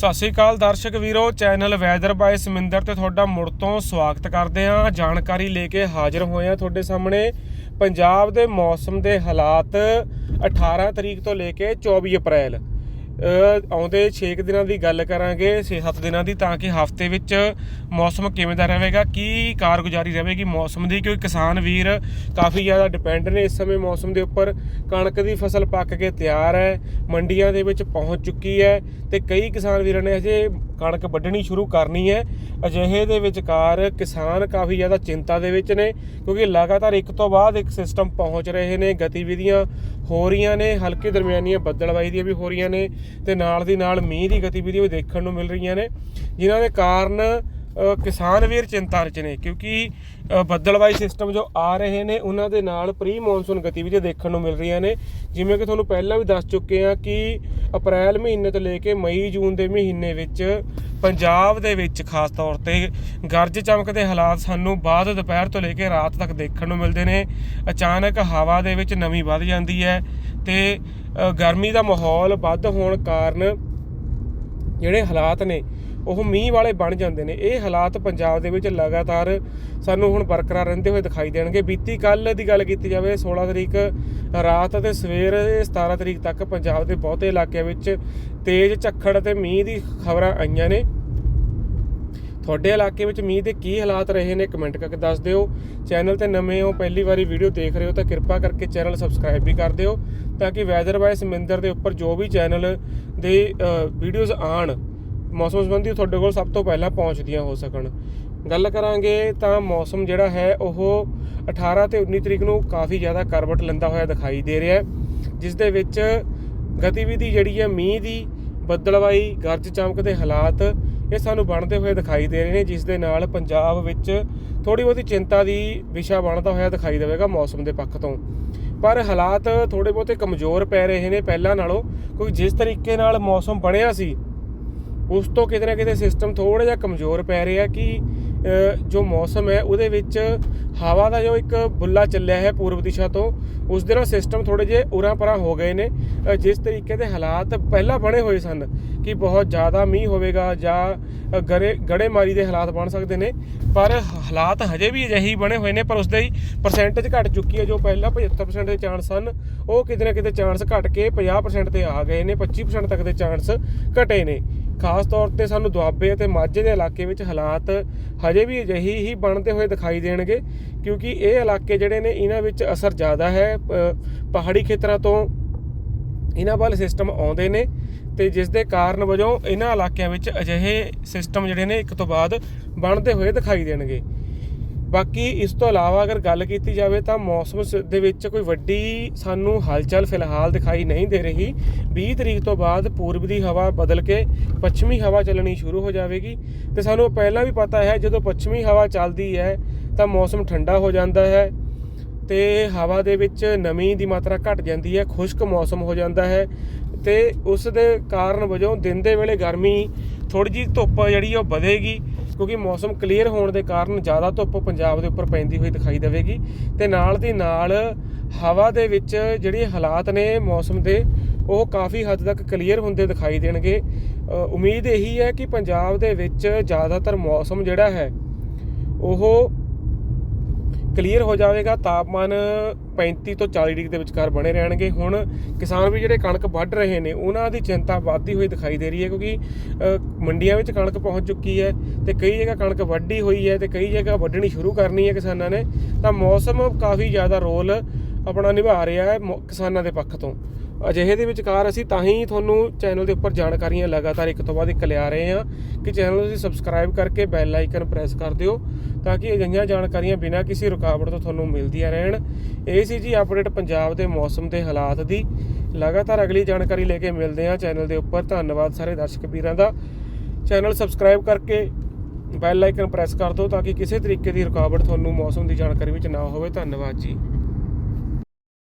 ਸਤਿ ਸ੍ਰੀ ਅਕਾਲ ਦਰਸ਼ਕ ਵੀਰੋ, channel weather bye Saminder ਤੇ ਤੁਹਾਡਾ ਮੁੜ ਤੋਂ ਸਵਾਗਤ ਕਰਦੇ ਹਾਂ। ਜਾਣਕਾਰੀ ਲੈ ਕੇ ਹਾਜ਼ਰ ਹੋਏ ਹਾਂ ਤੁਹਾਡੇ ਸਾਹਮਣੇ। ਪੰਜਾਬ ਦੇ ਮੌਸਮ ਦੇ ਹਾਲਾਤ 18 ਤਰੀਕ ਤੋਂ ਲੈ ਕੇ 24 ਅਪ੍ਰੈਲ। ਆਉਂਦੇ 6 ਦਿਨਾਂ ਦੀ ਗੱਲ ਕਰਾਂਗੇ 6-7 ਦਿਨਾਂ ਦੀ, ਤਾਂ ਕਿ ਹਫ਼ਤੇ ਵਿੱਚ ਮੌਸਮ ਕਿਵੇਂ ਦਾ ਰਹੇਗਾ, ਕੀ ਕਾਰਗੁਜ਼ਾਰੀ ਰਹੇਗੀ ਮੌਸਮ ਦੀ, ਕਿਉਂਕਿ ਕਿਸਾਨ ਵੀਰ ਕਾਫੀ ਜ਼ਿਆਦਾ ਡਿਪੈਂਡ ਨੇ ਇਸ ਸਮੇਂ ਮੌਸਮ ਦੇ ਉੱਪਰ। ਕਣਕ ਦੀ ਫਸਲ ਪੱਕ ਕੇ ਤਿਆਰ ਹੈ, ਮੰਡੀਆਂ ਦੇ ਵਿੱਚ ਪਹੁੰਚ ਚੁੱਕੀ ਹੈ ਤੇ ਕਈ ਕਿਸਾਨ ਵੀਰਾਂ ਨੇ ਅਜੇ ਕਣਕ ਵੱਢਣੀ ਸ਼ੁਰੂ ਕਰਨੀ ਹੈ। ਅਜਿਹੇ ਦੇ ਵਿਚਕਾਰ ਕਿਸਾਨ ਕਾਫੀ ਜ਼ਿਆਦਾ ਚਿੰਤਾ ਦੇ ਵਿੱਚ ਨੇ, ਕਿਉਂਕਿ ਲਗਾਤਾਰ ਇੱਕ ਤੋਂ ਬਾਅਦ ਇੱਕ ਸਿਸਟਮ ਪਹੁੰਚ ਰਹੇ ਨੇ, ਗਤੀਵਿਧੀਆਂ ਹੋ ਰਹੀਆਂ ਨੇ, ਹਲਕੇ ਦਰਮਿਆਨੀਆਂ ਬੱਦਲਬਾਈ ਦੀਆਂ ਵੀ ਹੋ ਰਹੀਆਂ ਨੇ ਤੇ ਨਾਲ ਦੀ ਨਾਲ ਮੀਂਹ ਦੀ ਗਤੀਵਿਧੀਆਂ ਵੀ ਦੇਖਣ ਨੂੰ ਮਿਲ ਰਹੀਆਂ ਨੇ, ਜਿਨ੍ਹਾਂ ਦੇ ਕਾਰਨ ਕਿਸਾਨ ਵੀਰ ਚਿੰਤਾ ਵਿੱਚ ਨੇ, ਕਿਉਂਕਿ ਬੱਦਲਵਾਈ ਸਿਸਟਮ ਜੋ ਆ ਰਹੇ ਨੇ, ਉਹਨਾਂ ਦੇ ਨਾਲ ਪ੍ਰੀ ਮੌਨਸੂਨ ਗਤੀਵਿਧੀਆਂ ਦੇਖਣ ਨੂੰ ਮਿਲ ਰਹੀਆਂ ਨੇ। ਜਿਵੇਂ ਕਿ ਤੁਹਾਨੂੰ ਪਹਿਲਾਂ ਵੀ ਦੱਸ ਚੁੱਕੇ ਆ ਕਿ ਅਪ੍ਰੈਲ ਮਹੀਨੇ ਤੋਂ ਲੈ ਕੇ ਮਈ, ਜੂਨ ਦੇ ਮਹੀਨੇ ਵਿੱਚ ਪੰਜਾਬ ਦੇ ਵਿੱਚ ਖਾਸ ਤੌਰ ਤੇ ਗਰਜ ਚਮਕ ਦੇ ਹਾਲਾਤ ਸਾਨੂੰ ਬਾਅਦ ਦੁਪਹਿਰ ਤੋਂ ਲੈ ਕੇ ਰਾਤ ਤੱਕ ਦੇਖਣ ਨੂੰ ਮਿਲਦੇ ਨੇ। ਅਚਾਨਕ ਹਵਾ ਦੇ ਵਿੱਚ ਨਮੀ ਵੱਧ ਜਾਂਦੀ ਹੈ ਤੇ ਗਰਮੀ ਦਾ ਮਾਹੌਲ ਵੱਧ ਹੋਣ ਕਾਰਨ ਜਿਹੜੇ ਹਾਲਾਤ ਨੇ ਉਹ ਮੀਂਹ ਵਾਲੇ ਬਣ ਜਾਂਦੇ ਨੇ। ਇਹ ਹਾਲਾਤ ਪੰਜਾਬ ਦੇ ਵਿੱਚ ਲਗਾਤਾਰ ਸਾਨੂੰ ਹੁਣ ਬਰਕਰਾਰ ਰਹਿੰਦੇ ਹੋਏ ਦਿਖਾਈ ਦੇਣਗੇ। ਬੀਤੀ ਕੱਲ ਦੀ ਗੱਲ ਕੀਤੀ ਜਾਵੇ 16 ਤਰੀਕ ਰਾਤ ਅਤੇ ਸਵੇਰ 17 ਤਰੀਕ ਤੱਕ ਪੰਜਾਬ ਦੇ ਬਹੁਤੇ ਇਲਾਕਿਆਂ ਵਿੱਚ ਤੇਜ਼ ਝੱਖੜ ਅਤੇ ਮੀਂਹ ਦੀ ਖਬਰਾਂ ਆਈਆਂ ਨੇ। ਤੁਹਾਡੇ ਇਲਾਕੇ ਵਿੱਚ ਮੀਂਹ ਦੇ ਕੀ ਹਾਲਾਤ ਰਹੇ ਨੇ, ਕਮੈਂਟ ਕਰਕੇ ਦੱਸ ਦਿਓ। ਚੈਨਲ ਤੇ ਨਵੇਂ ਹੋ, ਪਹਿਲੀ ਵਾਰੀ ਵੀਡੀਓ ਦੇਖ ਰਹੇ ਹੋ ਤਾਂ ਕਿਰਪਾ ਕਰਕੇ ਚੈਨਲ ਸਬਸਕ੍ਰਾਈਬ ਵੀ ਕਰ ਦਿਓ ਤਾਂ ਕਿ ਵੈਦਰ ਬਾਈ ਸਮਿੰਦਰ ਦੇ ਉੱਪਰ ਜੋ ਵੀ ਚੈਨਲ ਦੇ ਵੀਡੀਓਜ਼ ਆਣ ਮੌਸਮ ਸੰਬੰਧੀ ਤੁਹਾਡੇ ਕੋਲ ਸਭ ਤੋਂ ਪਹਿਲਾਂ ਪਹੁੰਚਦੀਆਂ ਹੋ ਸਕਣ। ਗੱਲ ਕਰਾਂਗੇ ਤਾਂ ਮੌਸਮ ਜਿਹੜਾ ਹੈ, ਉਹ 18 ਤੇ 19 ਤਰੀਕ ਨੂੰ ਕਾਫੀ ਜ਼ਿਆਦਾ ਕਰਵਟ ਲੈਂਦਾ ਹੋਇਆ ਦਿਖਾਈ ਦੇ ਰਿਹਾ ਹੈ, ਜਿਸ ਦੇ ਵਿੱਚ ਗਤੀਵਿਧੀ ਜਿਹੜੀ ਹੈ, ਮੀਂਹ ਦੀ ਬੱਦਲਵਾਈ, ਗਰਜ ਚਮਕ ਦੇ ਹਾਲਾਤ, ਇਹ ਸਾਨੂੰ ਬਣਦੇ ਹੋਏ ਦਿਖਾਈ ਦੇ ਰਹੇ ਨੇ, ਜਿਸ ਦੇ ਨਾਲ ਪੰਜਾਬ ਵਿੱਚ ਥੋੜੀ ਬਹੁਤੀ ਚਿੰਤਾ ਦੀ ਵਿਸ਼ਾ ਬਣਦਾ ਹੋਇਆ ਦਿਖਾਈ ਦੇਵੇਗਾ ਮੌਸਮ ਦੇ ਪੱਖ ਤੋਂ। ਪਰ ਹਾਲਾਤ ਥੋੜੇ ਬਹੁਤੇ ਕਮਜ਼ੋਰ ਪੈ ਰਹੇ ਨੇ, ਪਹਿਲਾਂ ਨਾਲੋਂ ਕਿਉਂਕਿ ਜਿਸ ਤਰੀਕੇ ਨਾਲ ਮੌਸਮ ਬਣਿਆ ਸੀ ਉਸ ਤੋਂ ਕਿਤੇ ਨਾ ਕਿਤੇ ਸਿਸਟਮ ਥੋੜਾ ਜਿਹਾ ਕਮਜ਼ੋਰ ਪੈ ਰਿਹਾ ਕਿ ਜੋ ਮੌਸਮ ਹੈ ਉਹਦੇ ਵਿੱਚ ਹਵਾ ਦਾ ਜੋ ਇੱਕ ਬੁੱਲਾ ਚੱਲਿਆ ਹੈ ਪੂਰਬ ਦਿਸ਼ਾ ਤੋਂ, ਉਸ ਦੇ ਨਾਲ ਸਿਸਟਮ ਥੋੜੇ ਜਿਹੇ ਉਰਾਂ ਪਰਾਂ ਹੋ ਗਏ ਨੇ। ਜਿਸ ਤਰੀਕੇ ਦੇ ਹਾਲਾਤ ਪਹਿਲਾਂ ਬਣੇ ਹੋਏ ਸਨ ਕਿ ਬਹੁਤ ਜ਼ਿਆਦਾ ਮੀਂਹ ਹੋਵੇਗਾ ਜਾਂ ਗੜੇ ਗੜੇਮਾਰੀ ਦੇ ਹਾਲਾਤ ਬਣ ਸਕਦੇ ਨੇ, ਪਰ ਹਾਲਾਤ ਹਜੇ ਵੀ ਅਜਿਹੇ ਬਣੇ ਹੋਏ ਨੇ, ਪਰ ਉਸ ਦੇ ਪਰਸੈਂਟੇਜ ਘਟ ਚੁੱਕੀ ਹੈ, ਜੋ ਪਹਿਲਾਂ 75% ਦੇ ਚਾਂਸ ਸਨ, ਉਹ ਕਿਤੇ ਨਾ ਕਿਤੇ ਚਾਂਸ ਘਟ ਕੇ 50% ਤੇ ਆ ਗਏ ਨੇ 25% ਤੱਕ ਦੇ ਚਾਂਸ ਘਟੇ ਨੇ। ਖਾਸ ਤੌਰ ਤੇ ਸਾਨੂੰ ਦੁਆਬੇ ਅਤੇ ਮਾਝੇ ਦੇ ਇਲਾਕੇ ਵਿੱਚ ਹਾਲਾਤ ਹਜੇ ਵੀ ਅਜਿਹੀ ਹੀ ਬਣਦੇ ਹੋਏ ਦਿਖਾਈ ਦੇਣਗੇ, ਕਿਉਂਕਿ ਇਹ ਇਲਾਕੇ ਜਿਹੜੇ ਨੇ, ਇਹਨਾਂ ਵਿੱਚ ਅਸਰ ਜ਼ਿਆਦਾ ਹੈ। ਪਹਾੜੀ ਖੇਤਰਾਂ ਤੋਂ ਇਹਨਾਂ ਵੱਲ ਸਿਸਟਮ ਆਉਂਦੇ ਨੇ ਤੇ ਜਿਸ ਦੇ ਕਾਰਨ ਵਜੋਂ ਇਹਨਾਂ ਇਲਾਕਿਆਂ ਵਿੱਚ ਅਜਿਹੇ ਸਿਸਟਮ ਜਿਹੜੇ ਨੇ, ਇੱਕ ਤੋਂ ਬਾਅਦ ਬਣਦੇ ਹੋਏ ਦਿਖਾਈ ਦੇਣਗੇ। ਬਾਕੀ ਇਸ ਤੋਂ ਇਲਾਵਾ ਅਗਰ ਗੱਲ ਕੀਤੀ ਜਾਵੇ ਤਾਂ ਮੌਸਮ ਸ- ਦੇ ਵਿੱਚ ਕੋਈ ਵੱਡੀ ਸਾਨੂੰ ਹਲਚਲ ਫਿਲਹਾਲ ਦਿਖਾਈ ਨਹੀਂ ਦੇ ਰਹੀ। 20 ਤਰੀਕ ਤੋਂ ਬਾਅਦ ਪੂਰਬ ਦੀ ਹਵਾ ਬਦਲ ਕੇ ਪੱਛਮੀ ਹਵਾ ਚੱਲਣੀ ਸ਼ੁਰੂ ਹੋ ਜਾਵੇਗੀ। ਤੇ ਸਾਨੂੰ ਪਹਿਲਾਂ ਵੀ ਪਤਾ ਹੈ, ਜਦੋਂ ਪੱਛਮੀ ਹਵਾ ਚੱਲਦੀ ਹੈ, ਤਾਂ ਮੌਸਮ ਠੰਡਾ ਹੋ ਜਾਂਦਾ ਹੈ ਤੇ ਹਵਾ ਦੇ ਵਿੱਚ ਨਮੀ ਦੀ ਮਾਤਰਾ ਘਟ ਜਾਂਦੀ ਹੈ, ਖੁਸ਼ਕ ਮੌਸਮ ਹੋ ਜਾਂਦਾ ਹੈ ਤੇ ਉਸ ਦੇ ਕਾਰਨ ਵਜੋਂ ਦਿਨ ਦੇ ਵੇਲੇ ਗਰਮੀ ਥੋੜੀ ਜਿਹੀ ਧੁੱਪ ਜਿਹੜੀ ਉਹ ਵਧੇਗੀ। ਕਿਉਂਕਿ ਮੌਸਮ ਕਲੀਅਰ ਹੋਣ ਦੇ ਕਾਰਨ ਜ਼ਿਆਦਾ ਧੁੱਪ ਪੰਜਾਬ ਦੇ ਉੱਪਰ ਪੈਂਦੀ ਹੋਈ ਦਿਖਾਈ ਦੇਵੇਗੀ ਤੇ ਨਾਲ ਦੀ ਨਾਲ ਹਵਾ ਦੇ ਵਿੱਚ ਜਿਹੜੇ ਹਾਲਾਤ ਨੇ ਮੌਸਮ ਦੇ, ਉਹ ਕਾਫੀ ਹੱਦ ਤੱਕ ਕਲੀਅਰ ਹੁੰਦੇ ਦਿਖਾਈ ਦੇਣਗੇ। ਉਮੀਦ ਇਹੀ ਹੈ ਕਿ ਪੰਜਾਬ ਦੇ ਵਿੱਚ ਜ਼ਿਆਦਾਤਰ ਮੌਸਮ ਜਿਹੜਾ ਹੈ, ਉਹ ਕਲੀਅਰ ਹੋ ਜਾਵੇਗਾ, ਤਾਪਮਾਨ 35 ਤੋਂ 40 ਡਿਗਰੀ ਦੇ ਵਿਚਕਾਰ ਬਣੇ ਰਹਿਣਗੇ। ਹੁਣ ਕਿਸਾਨ ਵੀ ਜਿਹੜੇ ਕਣਕ ਵੱਢ ਰਹੇ ਨੇ, ਉਹਨਾਂ ਦੀ ਚਿੰਤਾ ਵੱਧਦੀ ਹੋਈ ਦਿਖਾਈ ਦੇ ਰਹੀ ਹੈ, ਕਿਉਂਕਿ ਮੰਡੀਆਂ ਵਿੱਚ ਕਣਕ ਪਹੁੰਚ ਚੁੱਕੀ ਹੈ ਤੇ ਕਈ ਜਗ੍ਹਾ ਕਣਕ ਵੱਢੀ ਹੋਈ ਹੈ ਤੇ ਕਈ ਜਗ੍ਹਾ ਵੱਢਣੀ ਸ਼ੁਰੂ ਕਰਨੀ ਹੈ ਕਿਸਾਨਾਂ ਨੇ। ਤਾਂ ਮੌਸਮ ਕਾਫੀ ਜ਼ਿਆਦਾ ਰੋਲ ਆਪਣਾ ਨਿਭਾ ਰਿਹਾ ਹੈ ਕਿਸਾਨਾਂ ਦੇ ਪੱਖ ਤੋਂ। ਅਜਿਹੇ ਦੇ ਵਿਚਕਾਰ ਅਸੀਂ ਤਾਂ ਹੀ ਤੁਹਾਨੂੰ ਚੈਨਲ ਦੇ ਉੱਪਰ ਜਾਣਕਾਰੀਆਂ ਲਗਾਤਾਰ ਇੱਕ ਤੋਂ ਬਾਅਦ ਇੱਕ ਲਿਆ ਰਹੇ ਹਾਂ ਕਿ ਚੈਨਲ ਨੂੰ ਤੁਸੀਂ ਸਬਸਕ੍ਰਾਈਬ ਕਰਕੇ ਬੈਲ ਆਈਕਨ ਪ੍ਰੈਸ ਕਰ ਦਿਓ ਤਾਂ ਕਿ ਅਜਿਹੀਆਂ ਜਾਣਕਾਰੀਆਂ ਬਿਨਾਂ ਕਿਸੇ ਰੁਕਾਵਟ ਤੋਂ ਤੁਹਾਨੂੰ ਮਿਲਦੀਆਂ ਰਹਿਣ। ਇਹ ਸੀ ਜੀ ਅਪਡੇਟ ਪੰਜਾਬ ਦੇ ਮੌਸਮ ਦੇ ਹਾਲਾਤ ਦੀ। ਲਗਾਤਾਰ ਅਗਲੀ ਜਾਣਕਾਰੀ ਲੈ ਕੇ ਮਿਲਦੇ ਹਾਂ ਚੈਨਲ ਦੇ ਉੱਪਰ। ਧੰਨਵਾਦ ਸਾਰੇ ਦਰਸ਼ਕ ਵੀਰਾਂ ਦਾ। ਚੈਨਲ ਸਬਸਕ੍ਰਾਈਬ ਕਰਕੇ ਬੈਲ ਆਈਕਨ ਪ੍ਰੈਸ ਕਰ ਦਿਓ ਤਾਂ ਕਿ ਕਿਸੇ ਤਰੀਕੇ ਦੀ ਰੁਕਾਵਟ ਤੁਹਾਨੂੰ ਮੌਸਮ ਦੀ ਜਾਣਕਾਰੀ ਵਿੱਚ ਨਾ ਹੋਵੇ। ਧੰਨਵਾਦ ਜੀ।